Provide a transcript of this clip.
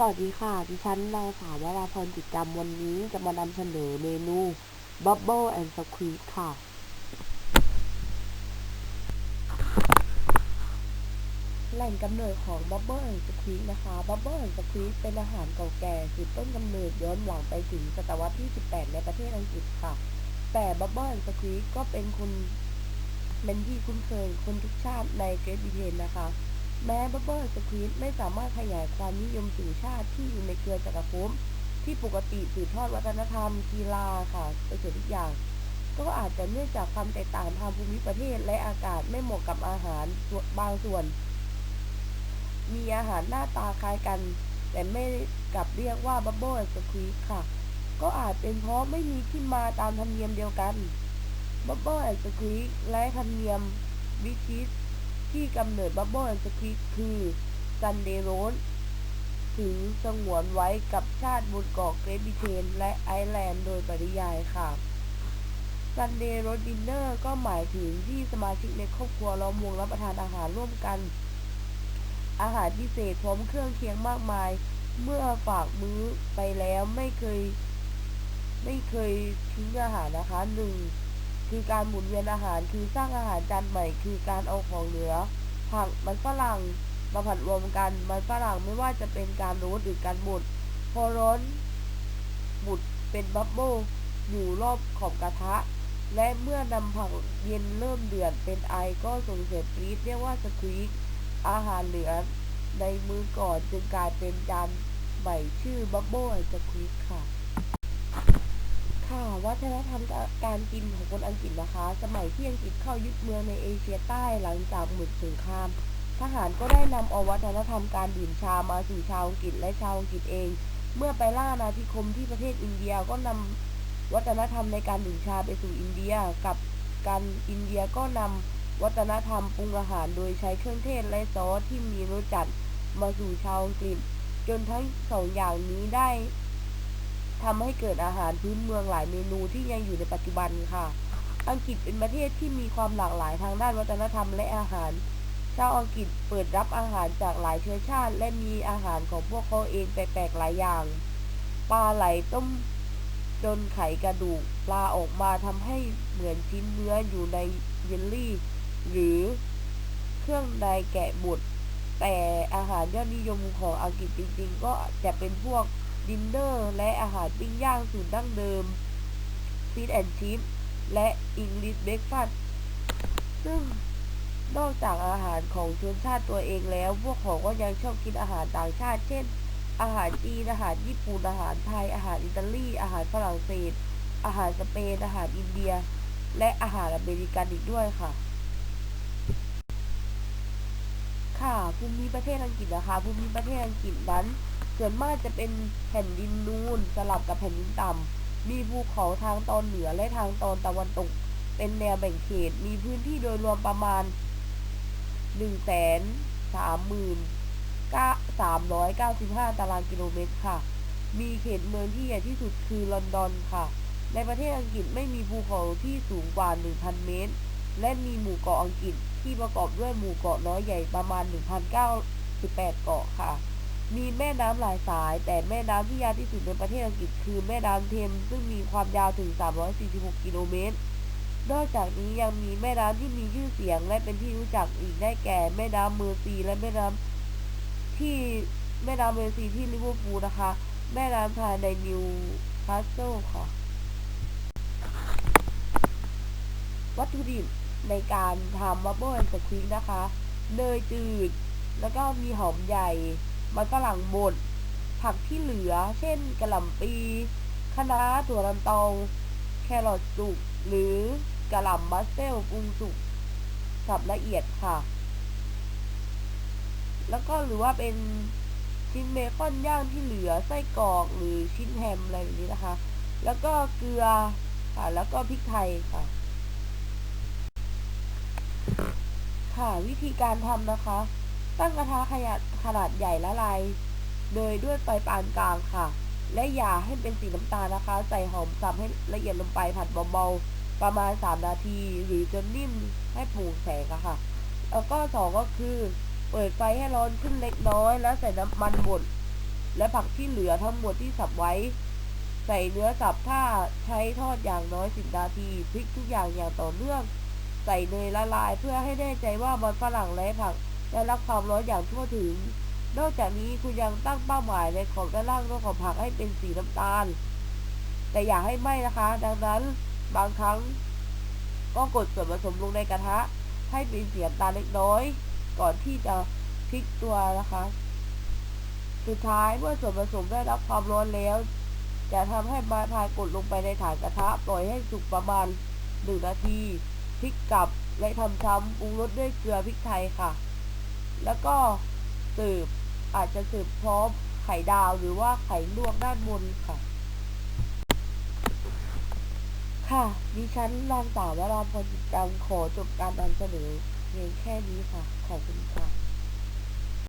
สวัสดีค่ะ ดิฉันนางสาววราพรจิตจำวันนี้จะมานำเสนอเมนู Bubble and Squeeze ค่ะ แหล่งกำเนิดของ Bubble and Squeeze นะคะ Bubble and Squeeze เป็นอาหารเก่าแก่สืบต้นกำเนิดย้อนหลังไปถึงศตวรรษที่ 18 ในประเทศอังกฤษค่ะ แต่ Bubble and Squeeze ก็เป็นคนเป็นที่คุ้นเคยคนทุกชาติในเกรทบริเทนนะคะ แม้บับเบิลสควีตไม่สามารถขยายความนิยมสู่ชาติที่อยู่ในเครือจักรภพที่ปกติสืบทอดวัฒนธรรม กีฬาค่ะไปเสียทุกอย่าง ก็อาจจะเนื่องจากความแตกต่างทางภูมิประเทศและอากาศไม่เหมาะกับอาหารบางส่วน มีอาหารหน้าตาคล้ายกัน แต่ไม่กลับเรียกว่าบับเบิลสควีตค่ะ ก็อาจเป็นเพราะไม่มีที่มาตามธรรมเนียมเดียวกันบับเบิลสควีตและธรรมเนียมบิทิส ที่กำเนิดบับเบิลแอนด์สควิดคือซันเดโรสถึงสงวนไว้กับชาติบนเกาะเกรบิเทนและไอร์แลนด์โดยปริยายค่ะซันเดย์โรสดินเนอร์ก็หมายถึงที่สมาชิกในครอบครัวล้อมวงรับประทานอาหารร่วมกัน อาหารพิเศษพร้อมเครื่องเคียงมากมาย เมื่อฝากมื้อไปแล้วไม่เคย ไม่เคยทิ้งอาหารนะคะหนึ่ง คือการหมุนเวียนอาหารคือสร้างอาหารจานใหม่ คือการเอาของเหลือผักมันฝรั่งมาผัดรวมกันมันฝรั่งไม่ว่าจะเป็นการโรสหรือการบดพอร้อนบุดเป็นบับเบิ้ลอยู่รอบขอบกระทะ และเมื่อนำผักเย็นเริ่มเดือดเป็นไอก็ส่งเสียงกรีดเรียกว่าสควีกอาหารเหลือในมือก่อนจึงกลายเป็นจานใหม่ชื่อบับเบิ้ลสควีกค่ะ ค่ะวัฒนธรรมการกินของคนอังกฤษนะคะ สมัยที่อังกฤษเข้ายึดเมืองในเอเชียใต้หลังจากหมดสงคราม ทหารก็ได้นำเอาวัฒนธรรมการดื่มชามาสู่ชาวอังกฤษและชาวอังกฤษเอง เมื่อไปล่าอาณาธิคมที่ประเทศอินเดียก็นำวัฒนธรรมในการดื่มชาไปสู่อินเดีย กับการอินเดียก็นำวัฒนธรรมปรุงอาหารโดยใช้เครื่องเทศและซอสที่มีรสจัดมาสู่ชาวอังกฤษ จนทั้งสองอย่างนี้ได้ ทำให้เกิดอาหารพื้นเมืองหลายเมนูที่ยังอยู่ในปัจจุบันค่ะ อังกฤษเป็นประเทศที่มีความหลากหลายทางด้านวัฒนธรรมและอาหาร ชาวอังกฤษเปิดรับอาหารจากหลายเชื้อชาติ และมีอาหารของพวกเขาเองแปลกๆหลายอย่าง ปลาไหลต้มจนไขกระดูกปลาออกมาทำให้เหมือนชิ้นเนื้ออยู่ในเยลลี่ หรือเครื่องในแกะบดแต่อาหารยอดนิยมของอังกฤษจริงๆ ก็จะเป็นพวก ดินเนอร์และอาหารปิ้งย่างสูตรดั้งเดิมฟีดแอนชิพและอิงลิชเบรกฟาสซึ่งนอกจากอาหารของชนชาติตัวเองแล้ว พวกเขาก็ยังชอบกินอาหารต่างชาติ เช่น อาหารจีน อาหารญี่ปุ่น อาหารไทย อาหารอิตาลี อาหารฝรั่งเศส อาหารสเปน อาหารอินเดีย และอาหารอเมริกันอีกด้วยค่ะ ค่ะภูมิประเทศอังกฤษนะคะภูมิประเทศอังกฤษนั้น ส่วนมากจะเป็นแผ่นดินนูนสลับกับแผ่นดินต่ำ มีภูเขาทางตอนเหนือและทางตอนตะวันตก เป็นแนวแบ่งเขต มีพื้นที่โดยรวมประมาณ 1 3 3 9 5 ตารางกิโลเมตรค่ะ มีเขตเมืองที่ใหญ่ที่สุดคือลอนดอนค่ะ ในประเทศอังกฤษไม่มีภูเขาที่สูงกว่า 1,000 เมตร และมีหมู่เกาะอังกฤษที่ประกอบด้วยหมู่เกาะน้อยใหญ่ประมาณ1,098เกาะค่ะ มีแม่น้ำหลายสาย แต่แม่น้ำที่ยาวที่สุดในประเทศอังกฤษคือแม่น้ำเทมซึ่งมีความยาวถึง 346 กิโลเมตร นอกจากนี้ยังมีแม่น้ำที่มีชื่อเสียงและเป็นที่รู้จักอีกได้แก่ แม่น้ำเมอร์ซีและแม่น้ำที่แม่น้ำเมอร์ซีที่ลิเวอร์พูลนะคะ แม่น้ำไทยในนิวคาสเซิลค่ะ วัตถุดิบในการทำบับเบิ้ลสควิงนะคะ เนยจืด แล้วก็มีหอมใหญ่ มันฝรั่งบด ผักที่เหลือ เช่นกระหล่ำปีคะน้าถั่วลันเตาแครอทสุก หรือกระหล่ำบัสเซลปรุงสุกสับละเอียดค่ะ แล้วก็หรือว่าเป็นชิ้นเบคอนย่างที่เหลือไส้กรอกหรือชิ้นแฮมอะไรแบบนี้นะคะ แล้วก็เกลือค่ะ แล้วก็พริกไทยค่ะ ค่ะวิธีการทำนะคะ ตั้งกระทะขยะขนาดใหญ่ละลายโดยด้วยไฟปานกลางค่ะ และอย่าให้เป็นสีน้ำตาลนะคะ ใส่หอมสับให้ละเอียดลงไปผัดเบาๆประมาณ 3 นาที หรือจนนิ่มให้ปร่งแสงอะค่ะ แล้วก็สองก็คือ เปิดไฟให้ร้อนขึ้นเล็กน้อย แล้วใส่น้ำมันบดและผักที่เหลือทั้งหมดที่สับไว้ ใส่เนื้อสับถ้าใช้ทอดอย่างน้อยสิบนาทีพลิกทุกอย่างอย่างต่อเนื่อง ใส่เนยละลายเพื่อให้แน่ใจว่ามันฝรั่งและผัก ได้รับความร้อนอย่างทั่วถึง นอกจากนี้คุณยังตั้งเป้าหมายในของด้านล่างของผักให้เป็นสีน้ำตาล แต่อย่าให้ไหม้นะคะ ดังนั้นบางครั้ง ก็กดส่วนผสมลงในกระทะ ให้เป็นสีน้ำตาลเล็กน้อย ก่อนที่จะพลิกตัวนะคะ สุดท้ายเมื่อส่วนผสมได้รับความร้อนแล้ว จะทำให้ไม้พายกดลงไปในฐานกระทะปล่อยให้สุกประมาณหนึ่งนาทีพลิกกลับและทำซ้ำปรุงรสด้วยเกลือพริกไทยค่ะ แล้วก็สืบอาจจะสืบพร้อมไข่ดาวหรือว่าไข่ลวกด้านบนค่ะ ค่ะ ดิฉันรางสาววราพรจิตจำขอจบการนำเสนอเพียงแค่นี้ค่ะ ขอบคุณค่ะ